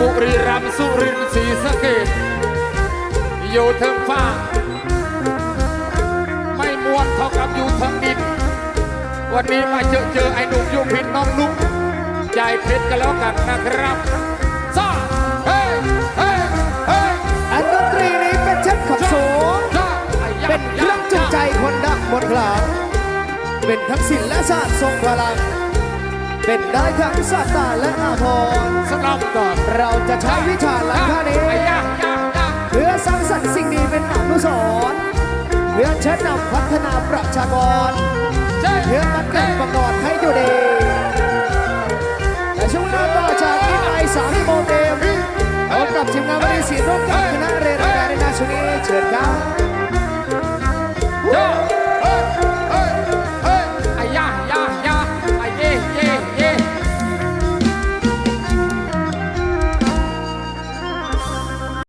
บุรีรัมย์สุรินทร์ศรีสะเกดอยู่เทิงฟ้า ไม่มวนเท่ากับอยู่เทิงดิน วันนี้มาเจอเจอไอ้หนุ่มยุพินน้องลุกใจเพชรกันแล้วกันนะครับซ่าเฮ้เฮ้เฮ้อันดนตรีนี้เป็นเช่นขับสูงเป็นเครื่องจูงใจคนดักหมดหลังเป็นทั้งศิลและชาติทรงพลัง เป็นได้ทั้งศาสตร์และอาภรณ์สลับก่อนเราจะใช้วิชาหลังค่านี้เพื่อสร้างสรรค์สิ่งดีเป็นอนุสรณ์เพื่อเชิดนำพัฒนาประชากรเพื่อมันกันประกอบให้อยู่ดีแต่ช่วงหน้าต่อจากนี้ไปสามโมงเต็มพบกับทีมงานบริษีร่วมกับคณะเรนการในนาชุนี้เชิญครับยา